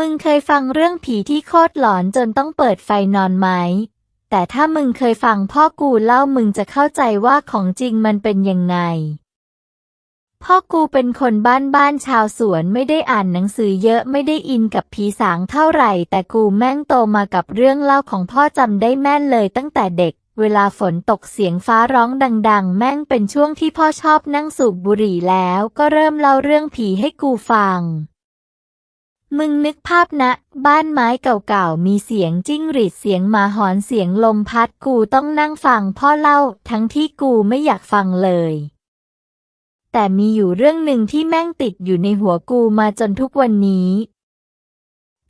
มึงเคยฟังเรื่องผีที่โคตรหลอนจนต้องเปิดไฟนอนไหม แต่ถ้ามึงเคยฟังพ่อกูเล่ามึงจะเข้าใจว่าของจริงมันเป็นยังไง พ่อกูเป็นคนบ้านบ้านชาวสวนไม่ได้อ่านหนังสือเยอะไม่ได้อินกับผีสางเท่าไหร่ แต่กูแม่งโตมากับเรื่องเล่าของพ่อจำได้แม่นเลยตั้งแต่เด็ก เวลาฝนตกเสียงฟ้าร้องดัง ๆ แม่งเป็นช่วงที่พ่อชอบนั่งสูบบุหรี่แล้วก็เริ่มเล่าเรื่องผีให้กูฟัง มึงนึกภาพนะ บ้านไม้เก่าๆ มีเสียงจิ้งหรีดเสียงหมาหอนเสียงลมพัดกูต้องนั่งฟังพ่อเล่า ทั้งที่กูไม่อยากฟังเลย แต่มีอยู่เรื่องหนึ่งที่แม่งติดอยู่ในหัวกูมาจนทุกวันนี้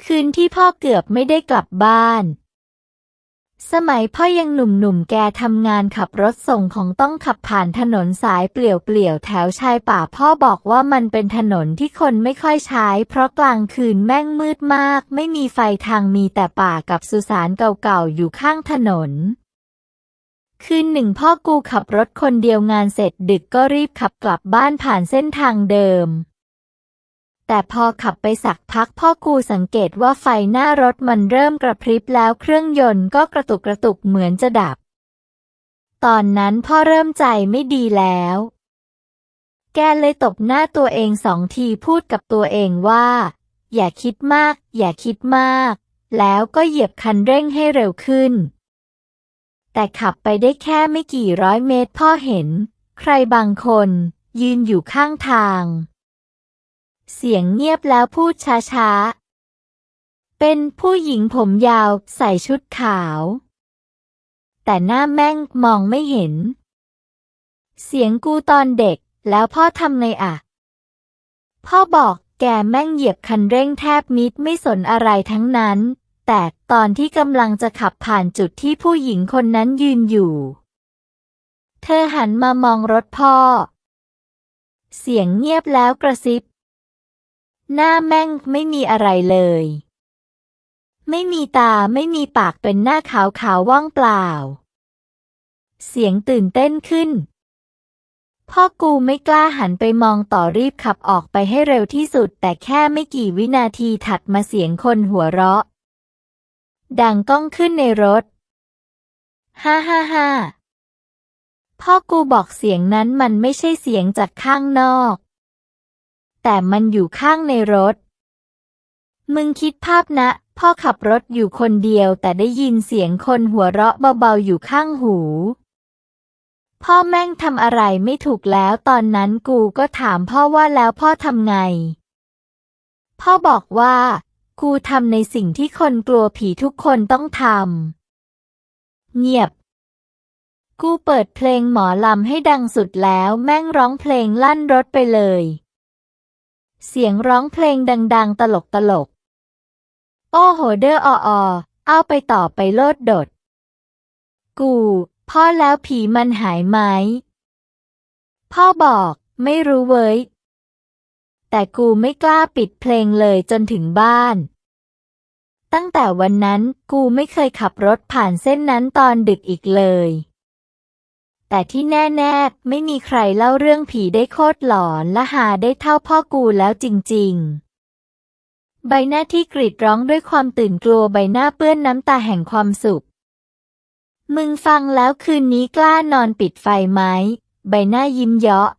คืนที่พ่อเกือบไม่ได้กลับบ้าน สมัยพ่อยังหนุ่มๆ แกทำงานขับรถส่งของต้องขับผ่านถนนสายเปลี่ยวๆ แถวชายป่าพ่อบอกว่ามันเป็นถนนที่คนไม่ค่อยใช้ เพราะกลางคืนแม่งมืดมาก ไม่มีไฟทางมีแต่ป่ากับสุสานเก่าๆ อยู่ข้างถนน คืนหนึ่งพ่อกูขับรถคนเดียวงานเสร็จดึกก็รีบขับกลับบ้านผ่านเส้นทางเดิม แต่พอขับไปสักพักพ่อกูสังเกตว่าไฟหน้ารถมันเริ่มกระพริบแล้วเครื่องยนต์ก็กระตุกกระตุกเหมือนจะดับ ตอนนั้นพ่อเริ่มใจไม่ดีแล้ว แกเลยตบหน้าตัวเองสองทีพูดกับตัวเองว่า อย่าคิดมาก อย่าคิดมาก แล้วก็เหยียบคันเร่งให้เร็วขึ้น แต่ขับไปได้แค่ไม่กี่ร้อยเมตรพ่อเห็น ใครบางคน ยืนอยู่ข้างทาง เสียงเงียบแล้วพูดช้าๆ เป็นผู้หญิงผมยาวใส่ชุดขาว แต่หน้าแม่งมองไม่เห็น เสียงกูตอนเด็กแล้วพ่อทำไงอะพ่อบอกแกแม่งเหยียบคันเร่งแทบมิดไม่สนอะไรทั้งนั้น แต่ตอนที่กำลังจะขับผ่านจุดที่ผู้หญิงคนนั้นยืนอยู่ เธอหันมามองรถพ่อ เสียงเงียบแล้วกระซิบ หน้าแม่งไม่มีอะไรเลย ไม่มีตาไม่มีปากเป็นหน้าขาวขาวๆว่างเปล่า เสียงตื่นเต้นขึ้น พ่อกูไม่กล้าหันไปมองต่อรีบขับออกไปให้เร็วที่สุด แต่แค่ไม่กี่วินาทีถัดมาเสียงคนหัวเราะ ดังก้องขึ้นในรถ ฮ่าฮ่าฮ่าพ่อกูบอกเสียงนั้นมันไม่ใช่เสียงจากข้างนอก แต่มันอยู่ข้างในรถ มึงคิดภาพนะ พ่อขับรถอยู่คนเดียวแต่ได้ยินเสียงคนหัวเราะเบาๆอยู่ข้างหู พ่อแม่งทำอะไรไม่ถูกแล้วตอนนั้นกูก็ถามพ่อว่าแล้วพ่อทำไง พ่อบอกว่า กูทำในสิ่งที่คนกลัวผีทุกคนต้องทำ เงียบกูเปิดเพลงหมอลำให้ดังสุดแล้วแม่งร้องเพลงลั่นรถไปเลย เสียงร้องเพลงดัง ๆ ตลกตลก โอ้โหเดออออเอาไปต่อไปโลดดด กู พ่อแล้วผีมันหายไหม พ่อบอกไม่รู้เว้ย แต่กูไม่กล้าปิดเพลงเลยจนถึงบ้าน ตั้งแต่วันนั้นกูไม่เคยขับรถผ่านเส้นนั้นตอนดึกอีกเลย แต่ที่แน่ๆ ไม่มีใครเล่าเรื่องผีได้โคตรหลอนและหาได้เท่าพ่อกูแล้วจริง ๆใบหน้าที่กรีดร้องด้วยความตื่นกลัวใบหน้าเปื้อนน้ำตาแห่งความสุข มึงฟังแล้วคืนนี้กล้านอนปิดไฟไหม ใบหน้ายิ้มเยาะ